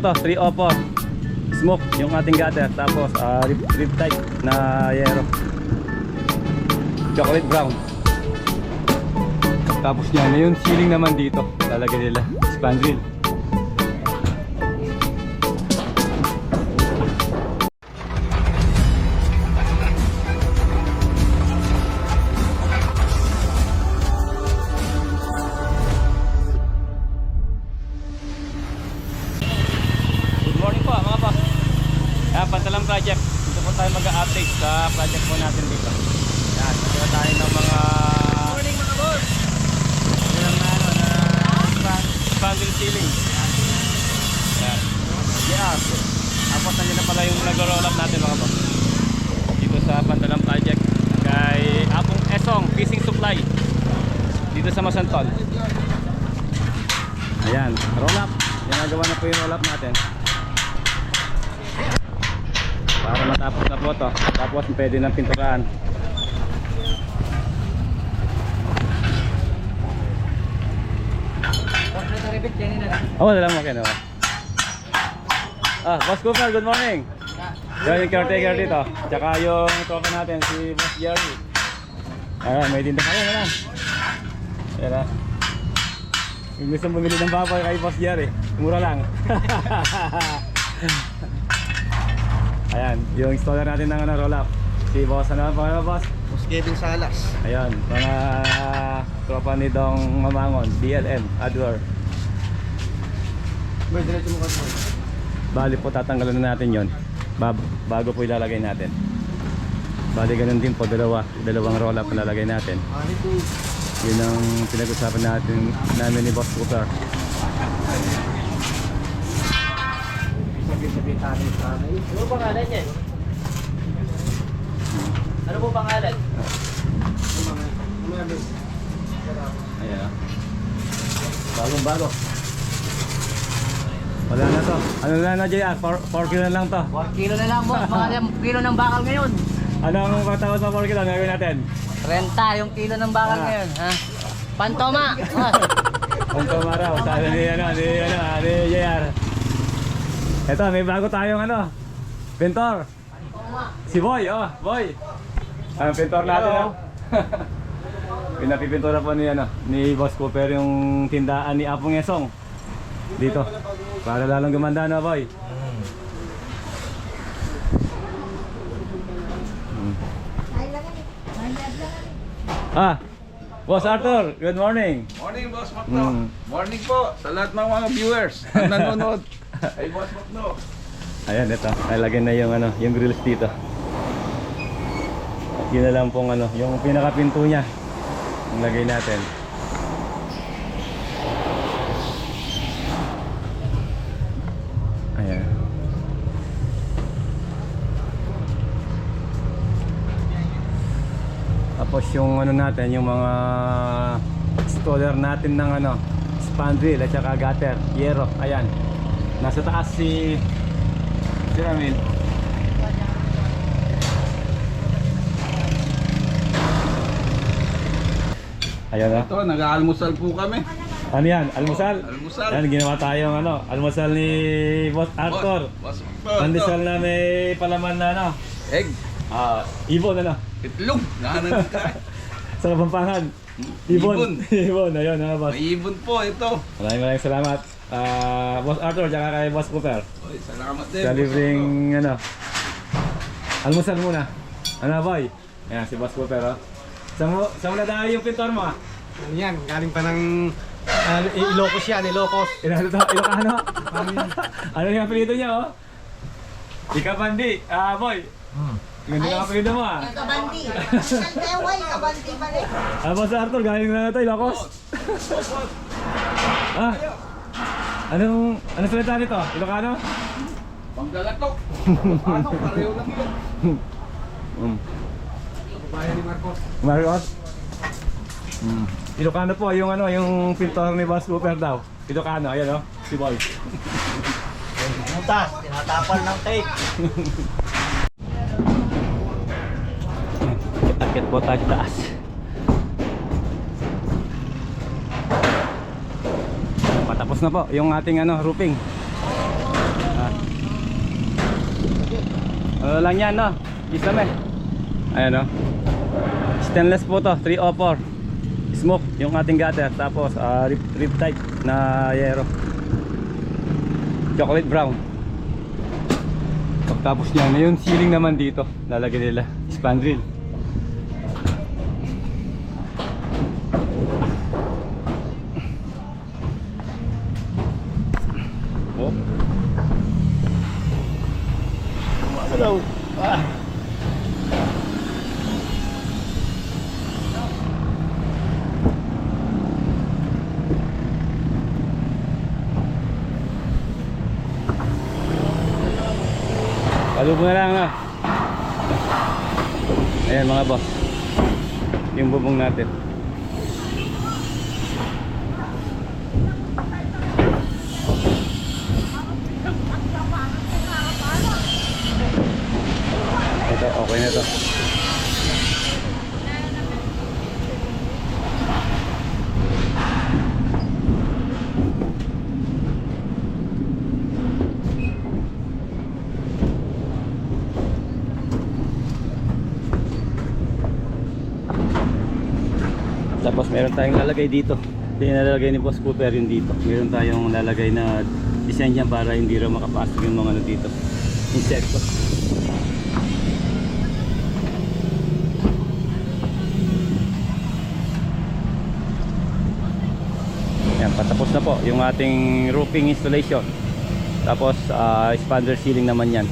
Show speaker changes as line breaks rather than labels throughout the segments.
to, 304. Smoke yung ating gutter. Tapos ah, rib, rib type na yero. Chocolate brown. Tapos yan, na yung ceiling naman dito. Lalagay nila. Spandrel. Dito sa Masantol. Ayan, roll up. Ginagawa na po yung roll up natin. Para matapos na po to. Tapos pwede ng pinturaan. Oh, wala lang okay na. Ah, Boss Cooper, good morning. Yan yung caretaker dito. Tsaka yung tropa natin, si Boss Jerry. Ayan, may tinda kayo na lang. Ayan ah. Yung gusto bumili ng baboy kay Boss Jerry, mura lang. Ayan, yung installer natin ng ano, roll up. Si Boss, ano pa ano, Boss?
Boss Kevin Salas.
Ayan, mga tropa ni Dong Mamangon, DLM, Adler.
Boy, diretso mo kasi.
Bali po tatanggalan na natin yon bab- bago po ilalagay natin. Bali ganun din po, dalawa, dalawang roll up na lalagay natin.
Ano ito?
Yun ang pinag-usapan natin namin ni Boss
tanay.
Ano po pangalan niyan? Ano po pangalan?
Ayan. Bagong bago. Wala na to. Ano na na JR? 4 kilo na lang to.
1 kilo na lang boss. Mga kilo ng bakal ngayon.
Ano ang patawad sa 4 kilo? Gagawin natin?
30 yung kilo ng bakal
Ah.
ngayon. Ha? Pantoma. boss.
Ang tumaraw. Sabi ni ano, ni ano, ni JR. Ito, may bago tayong ano. Pintor. Si Boy, oh, Boy. Ang pintor natin, oh. Pinapipintura po ni ano, ni Boss Cooper yung tindaan ni Apong Esong. Dito. Para lalong gumanda na, Boy. Hmm. Ah, Boss Arthur, good morning.
Morning, Boss Makno.
Mm.
Morning po sa lahat ng mga viewers na nanonood. Ay, Boss Makno.
Ayan, ito. Nalagyan na yung ano, yung grills dito. At yun na lang pong ano, yung pinakapinto niya. Ang lagay natin. Ayan. Tapos yung ano natin, yung mga installer natin ng ano, spandrel at saka gutter, yero, ayan. Nasa taas si si Ramil. Ayan na.
Ito, nag-aalmusal po kami.
Ano yan? Almusal?
Almusal.
Yan, ginawa tayong ano, almusal ni Boss Arthur.
Boss Makno.
Pandesal na may palaman na ano.
Egg.
Ah, ibon ano.
Itlog. Nahanan ka.
Sa Kapampangan. Ibon.
Ibon.
ibon, ayun ano boss.
May ibon po ito.
Maraming maraming salamat. Ah, Boss Arthur, tsaka kay Boss Cooper.
Oy, salamat din.
Sa
Boss
libreng ano. Almusal muna. Ano boy? Ayan si Boss Cooper oh. Saan mo, saan mo nadaan yung pintor mo ah?
Ano yan? Galing pa ng uh, Ilocos yan, Ilocos.
Inano to? Ilocano? ano yung apelido niya oh? Ikabandi. Ah boy. Ganda yung apelido mo ah.
Kabandi. Kalteway, kabandi pa rin.
Ah, Boss Arthur, galing na tayo, Ilocos. ah, anong, anong salita nito? Ilocano?
Panggalatok. Ano, pareho lang yun.
Mm.
Bayan ni Marcos.
Marcos? Mm. Ilocano po, yung ano, yung pintor ni Boss Cooper daw. Ilocano, ayan oh, si Boy.
Butas. Tinatapal ng tape.
Po tayo taas. Patapos na po yung ating ano, roofing. Ano lang yan, no? Isame. Ayan, no? Stainless po to, 304. Smoke yung ating gutter. Tapos, ah, rib, rib type na yero. Chocolate brown. Pagtapos niya, na ceiling naman dito, lalagyan nila spandrel. Palubo na lang na. Ayan mga boss. Yung bubong natin. Ito, okay na to. Tapos meron tayong lalagay dito. Ito yung lalagay ni Boss Cooper yun dito. Meron tayong lalagay na design niya para hindi raw makapasok yung mga ano dito. Insekto. Yan, patapos na po yung ating roofing installation. Tapos ah, expander ceiling naman yan.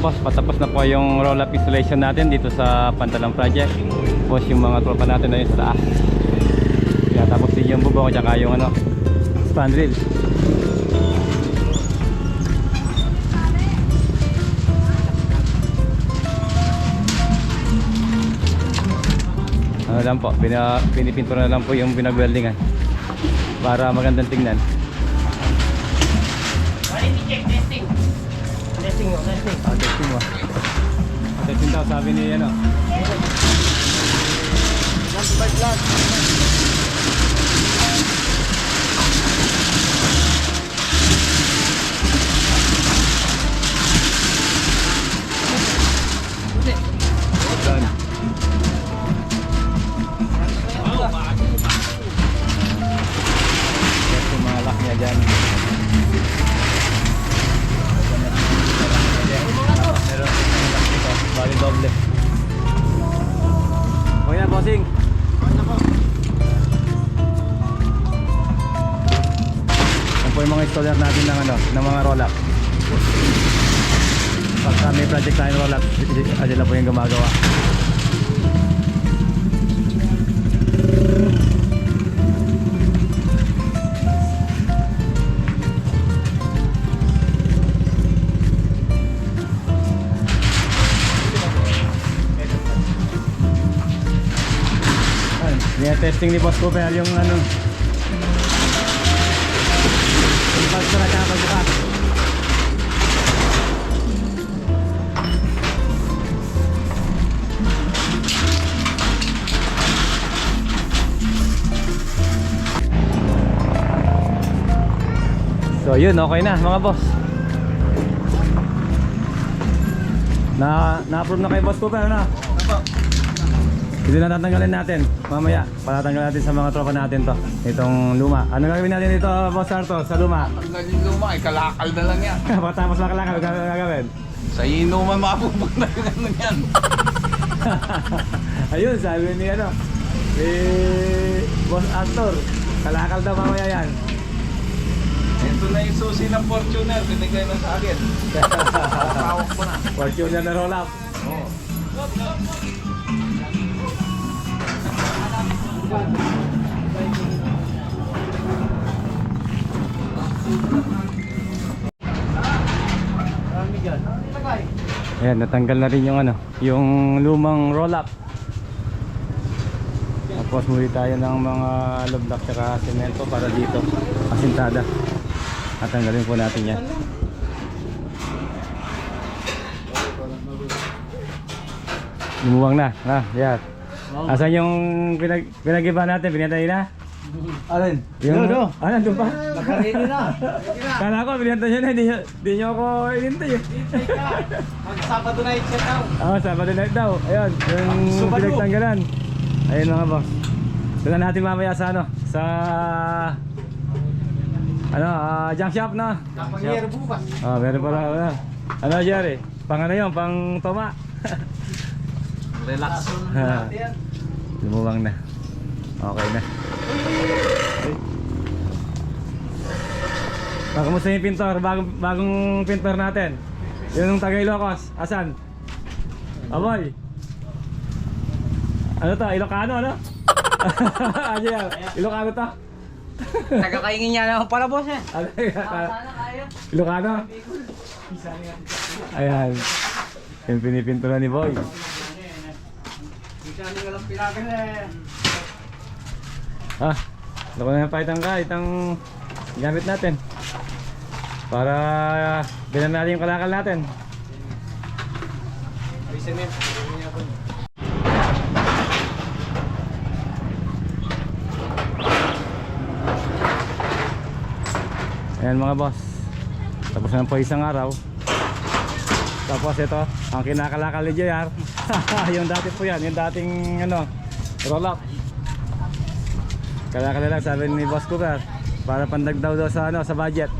Boss, patapos na po yung roll-up installation natin dito sa Pantalang Project. Tapos yung mga tropa natin na yun sa taas. Tapos din yung bubong tsaka yung ano, span drill. Ano lang po, pinipintura na lang po yung pinag-weldingan para magandang tingnan.
Testing mo, testing.
Ah, testing mo. Testing daw sabi ni ano. Done. Pagka may project tayo roll-up, sila po yung gumagawa. Ayun, testing ni Boss Cooper yung ano. So yun, okay na mga boss. Na na-approve na kay Boss Cooper na. Ito na tatanggalin natin. Mamaya, patatanggalin natin sa mga tropa natin to. Itong luma. Ano gagawin natin dito, Boss Arto, sa luma?
Tanggal yung luma, ay kalakal na lang yan.
Pagkatapos makalakal, gagawin?
Sa inuman mapupunta yung ano yan.
Ayun, sabi ni ano, eh, Boss Arthur, kalakal daw mamaya yan.
Ito na yung susi ng Fortuner, binigay na sa akin. Tawag ko na.
Fortune na roll up. Ayan, natanggal na rin yung ano, yung lumang roll up. Tapos muli tayo ng mga block tsaka semento para dito, asintada. Natanggalin po natin yan. Lumuwang na, na, yan. Asan yung pinag pinag-iba natin? Pinatay na?
Alin?
Yung, no, Ah, nandun pa?
Nakaready na.
Kala ko, pinatay nyo na, di, di nyo ako inintay.
Mag-Sabado night check out.
Oo, Sabado night daw. Ayun, yung pinagtanggalan. Ayun mga boss. Tignan natin mamaya sa ano, sa ano, ah, junk shop na.
Kapag bukas.
Ah, meron pala ano. Ano, Jerry? Pang ano yun, pang toma.
Relax.
Ha. Lumuwang na. Okay na. Ah, kumusta yung pintor? Bagong, bagong pintor natin. Yun yung taga Ilocos. Asan? Aboy. Ano to? Ilocano, ano? ano yan? Ilocano to?
Nagkakaingin niya naman pala boss eh.
Ano yan?
Sana kayo.
Ilocano? Ayan. Yung pinipintura ni Boy.
Eh.
Ah, lako na yung paitang ka, itang gamit natin. Para bilan natin yung kalakal natin. Ayan mga boss. Tapos na po isang araw. Tapos ito, ang kinakalakal ni JR. yung dati po yan, yung dating ano, roll up. Kaya ka lang sabi ni Boss Cooper para pandagdaw daw sa ano sa budget.